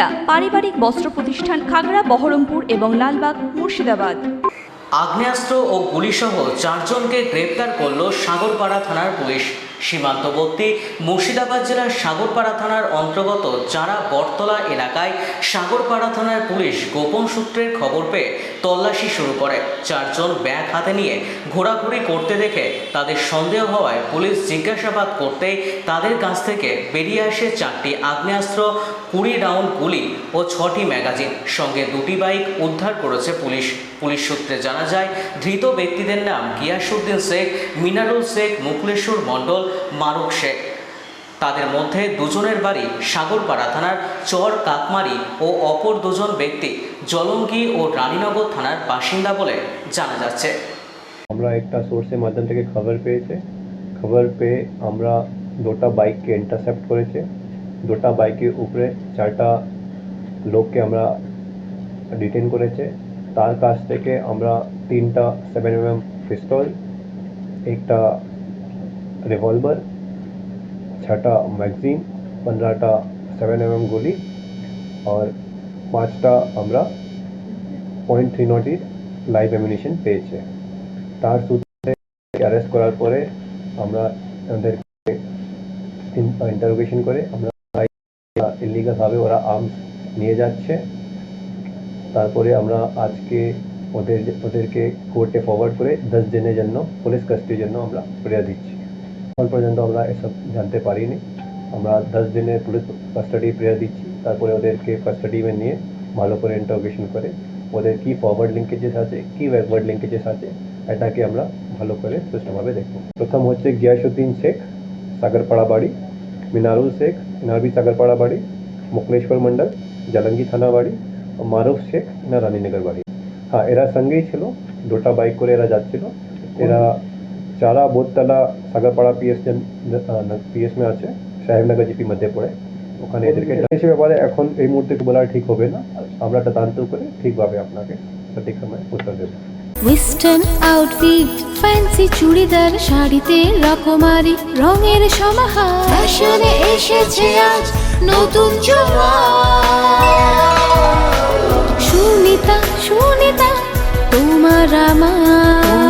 সুনিতা পারিবারিক বস্ত্র প্রতিষ্ঠান খাগড়া, বহরমপুর এবং লালবাগ, মুর্শিদাবাদ। আগ্নেয়াস্ত্র ও গুলিসহ চারজনকে গ্রেপ্তার করল সাগরপাড়া থানার পুলিশ। সীমান্তবর্তী মুর্শিদাবাদ জেলার সাগরপাড়া থানার অন্তর্গত চারা বটতলা এলাকায় সাগরপাড়া থানার পুলিশ গোপন সূত্রের খবর পেয়ে তল্লাশি শুরু করে। চারজন ব্যাগ হাতে নিয়ে ঘোরাঘুরি করতে দেখে তাদের সন্দেহ হওয়ায় পুলিশ জিজ্ঞাসাবাদ করতেই তাদের কাছ থেকে বেরিয়ে আসে চারটি আগ্নেয়াস্ত্র, কুড়ি রাউন্ড গুলি ও ছটি ম্যাগাজিন। সঙ্গে দুটি বাইক উদ্ধার করেছে পুলিশ। পুলিশ সূত্রে জানা যায়, ধৃত ব্যক্তিদের নাম গিয়াসুদ্দিন শেখ, মিনারুল শেখ মুকলেশ্বর মণ্ডল মারুক শেখ। তাদের মধ্যে দুজনের বাড়ি সাগরপাড়া থানার চর কাকমারি ও অপর দুজন ব্যক্তি জলঙ্গি ও রানীনগর থানার বাসিন্দা বলে জানা যাচ্ছে। আমরা একটা সোর্সের মাধ্যম থেকে খবর পেয়েছে। খবর পেয়ে আমরা দুটা বাইককে ইন্টারসেপ্ট করেছে। দুটা বাইকের উপরে চারটা লোককে আমরা ডিটেন করেছে। তার কাছ থেকে আমরা তিনটা সেভেন এম এম পিস্তল একটা রিভলভার ছটা ম্যাগজিন পনেরোটা সেভেন এম এম গুলি আর পাঁচটা আমরা পয়েন্ট থ্রি নটির লাইভ অ্যামিনেশন পেয়েছে তার সূত্রে অ্যারেস্ট করার পরে আমরা ওদেরকে ইন্টারোগেশন করে আমরা ইলিগালভাবে ওরা আর্মস নিয়ে যাচ্ছে তারপরে আমরা আজকে ওদের ওদেরকে কোর্টে ফরওয়ার্ড করে দশ দিনের জন্য পুলিশ কাস্টডির জন্য আমরা প্রেয়ার দিচ্ছি এখন পর্যন্ত আমরা এসব জানতে পারিনি। আমরা দশ দিনের পুলিশ কাস্টাডি প্রেয়ার দিচ্ছি, তারপরে ওদেরকে কাস্টাডি নিয়ে ভালো করে ইন্টারোগেশন করে, ওদের কি ফরওয়ার্ড লিঙ্কেজেস আছে, কি ব্যাকওয়ার্ড লিঙ্কেজেস আছে, এটাকে আমরা ভালো করে সুষ্ঠুভাবে দেখব। প্রথম হচ্ছে গিয়াসুদ্দিন শেখ সাগরপাড়া বাড়ি মিনারুল শেখ ইনারবি সাগরপাড়া বাড়ি মুকলেশ্বর মন্ডল জালঙ্গি থানা বাড়ি মারুফ শেখ, না রানীনগর বাড়ি হ্যাঁ এরা সঙ্গেই ছিল, দুটা বাইক করে এরা যাচ্ছিল। এরা চারা বোধতলা সাগরপাড়া পিএস পিএস মে আছে সাহেবনগর জিপি মধ্যে পড়ে ওখানে এদেরকে সে ব্যাপারে এখন এই মুহূর্তে বলা ঠিক হবে না। আমরা তদন্ত করে ঠিকভাবে আপনাকে সঠিক সময় উত্তর দেবো। ওয়েস্টার্ন আউটফিট ফ্যান্সি চুড়িদার শাড়িতে রকমারি রঙের সমাহার। ফ্যাশনে এসেছে আজ নতুন সুনিতা সুনিতা তোমার আমার।